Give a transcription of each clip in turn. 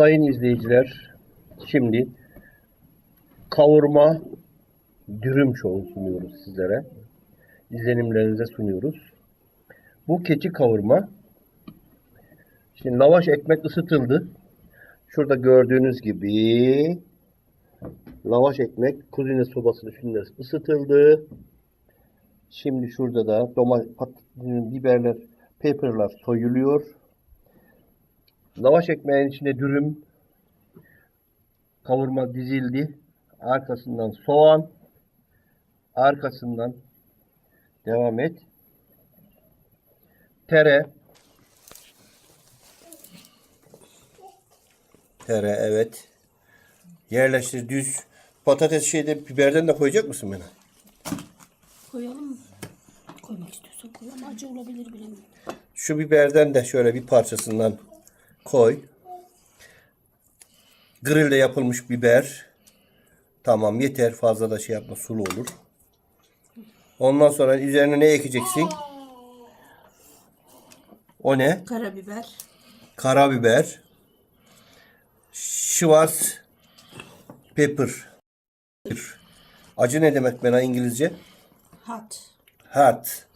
Sayın izleyiciler, şimdi kavurma dürüm şovu sunuyoruz sizlere. İzlenimlerinize sunuyoruz. Bu keçi kavurma. Şimdi lavaş ekmek ısıtıldı. Şurada gördüğünüz gibi lavaş ekmek kuzine sobasının üstünde ısıtıldı. Şimdi şurada da domates, biberler, pepperlar soyuluyor. Lavaş ekmeğin içine dürüm, kavurma dizildi. Arkasından soğan, arkasından devam et. Tere. Tere evet. Yerleştir düz. Patates şeyde biberden de koyacak mısın bana? Koyalım mı? Koymak istiyorsan koy ama acı olabilir bilemiyorum. Şu biberden de şöyle bir parçasından koy. Grillde yapılmış biber. Tamam yeter. Fazla da şey yapma sulu olur. Ondan sonra üzerine ne ekeceksin? O ne? Karabiber. Karabiber. Schwarz pepper. Acı ne demek bana İngilizce? Hat. Hot.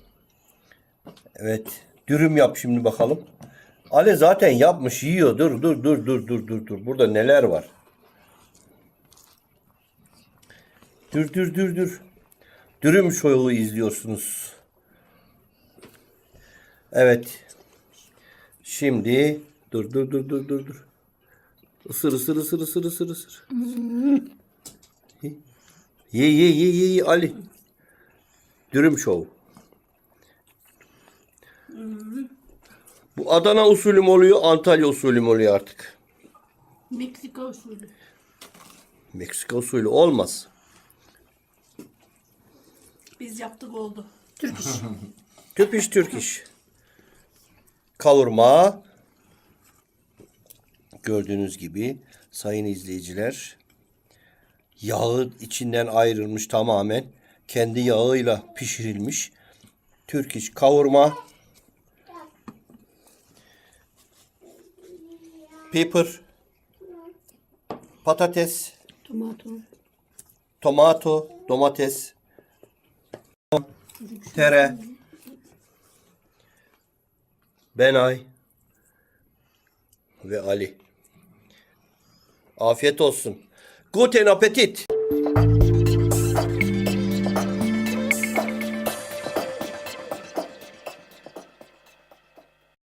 Evet. Dürüm yap şimdi bakalım. Ali zaten yapmış yiyor. Dur dur dur dur dur dur dur. Burada neler var? Dur dur dur dur. Dürüm şovu izliyorsunuz. Evet. Şimdi dur dur dur dur dur dur. Isır ısır ısır ısır ısır ısır. Ye ye ye ye ye Ali. Dürüm şov. Bu Adana usulü mü oluyor, Antalya usulü mü oluyor artık? Meksika usulü. Meksika usulü olmaz. Biz yaptık oldu. Türk iş. Türk iş Türk iş. Kavurma. Gördüğünüz gibi sayın izleyiciler yağı içinden ayrılmış tamamen. Kendi yağıyla pişirilmiş. Türk iş kavurma. Pepper. Patates. Tomato. Tomato, domates, tere, Benay ve Ali. Afiyet olsun. Guten Appetit.